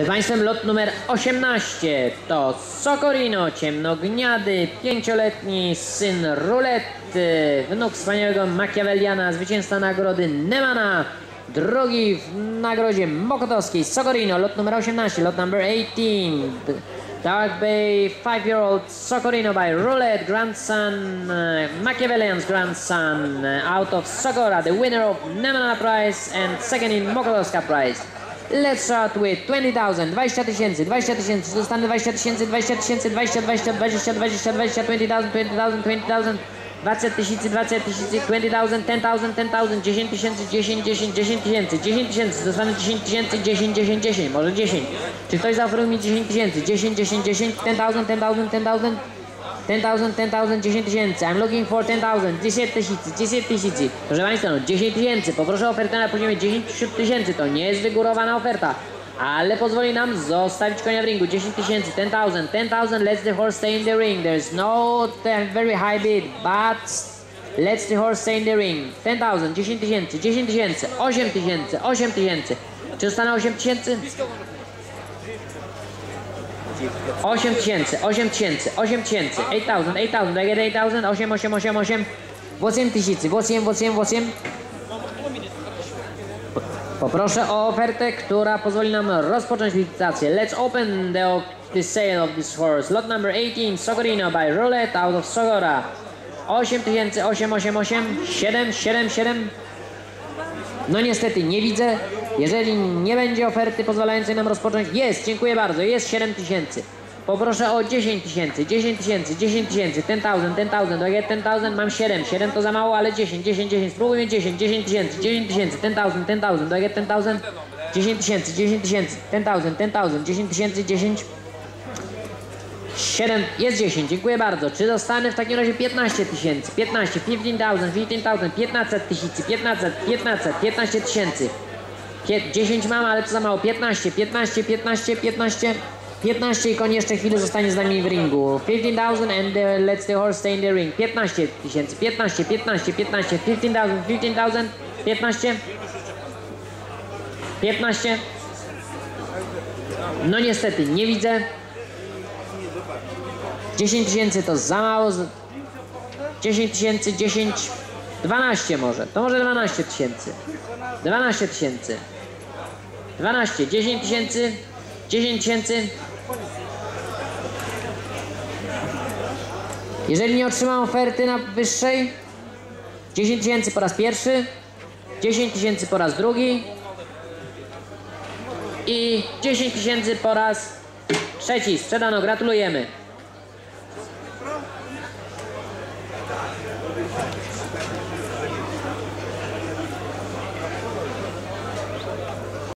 Przed Państwem lot numer 18 to Socorino, ciemnogniady, pięcioletni syn Rulety, wnuk wspaniałego Machiavelliana, zwycięzca nagrody Nemana, drugi w nagrodzie Mokotowskiej, Socorino, lot numer 18, lot number 18. Dark Bay, five-year-old Socorino by Roulette, grandson, uh, Machiavellian's grandson, uh, out of Socora, the winner of Nemana Prize and second in Mokotowska Prize. Let's start with 20,000, 20 tysięcy, 20 tysięcy, zostanę 20 tysięcy, 20 tysięcy, 20, 20, 20, 20, 20, 20,000, 20,000, 20,000, 20 tysięcy, 20 tysięcy, 20,000, 10,000, 10,000, 10 tysięcy, 10, 10, 10 tysięcy, 10 tysięcy, zostanę 10 tysięcy, 10, 10, 10, może 10. Czy ktoś zaoferuje mi 10 tysięcy, 10, 10, 10, 10,000, 10,000, 10,000, 10,000, 10,000, 10 tysięcy. I'm looking for 10,000, 10 tysięcy, 10 tysięcy. Proszę Państwa, no 10 tysięcy. Poproszę ofertę na poziomie 10 tysięcy. To nie jest wygórowana oferta, ale pozwoli nam zostawić konia w ringu. 10 tysięcy, 10,000, 10,000, let's the horse stay in the ring. There's no very high bid, but let's the horse stay in the ring. 10,000, 10 tysięcy, 10 tysięcy, 8 tysięcy, 8 tysięcy. Czy dostanę 8 tysięcy? 8 tysięcy, 8 tysięcy, 8 tysięcy, 8000, 8000, do I get 8000, 8, 8, 8, 8, 8 tysięcy, 8, 8, 8. Poproszę o ofertę, która pozwoli nam rozpocząć licytację. Let's open the, the sale of this horse. Lot number 18, Sogorino by Roulette out of Sogora. 8 tysięcy, 8, 8, 8, 7, 7, 7. No niestety nie widzę. Jeżeli nie będzie oferty pozwalającej nam rozpocząć, jest, dziękuję bardzo, jest 7 tysięcy. Poproszę o 10 tysięcy, 10 tysięcy, 10 tysięcy, 10,000, 10,000, do I get 10,000, mam 7, 7 to za mało, ale 10, 10, 10, spróbujmy 10, 10 tysięcy, 10 tysięcy, 10,000, 10,000, do I get 10,000, 10 tysięcy, 10 tysięcy, 10,000, 10,000, 10 tysięcy, 10, 7, jest 10, dziękuję bardzo. Czy dostanę w takim razie 15 tysięcy, 15, 15,000, 15,000, 15 tysięcy, 15, 15, 15 tysięcy. Pie- 10 mam, ale to za mało. 15, 15, 15, 15, 15 i koń jeszcze chwilę zostanie z nami w ringu. 15,000 and uh, let's the horse stay in the ring. 15 tysięcy, 15, 15, 15, 15,000, 15,000, 15, 15. No niestety, nie widzę. 10 tysięcy to za mało. z- 10 tysięcy, 10, 12 może. To może 12 tysięcy. 12 tysięcy. 12, 10 tysięcy, 10 tysięcy. Jeżeli nie otrzymam oferty na wyższej, 10 tysięcy po raz pierwszy, 10 tysięcy po raz drugi i 10 tysięcy po raz trzeci. Sprzedano, gratulujemy.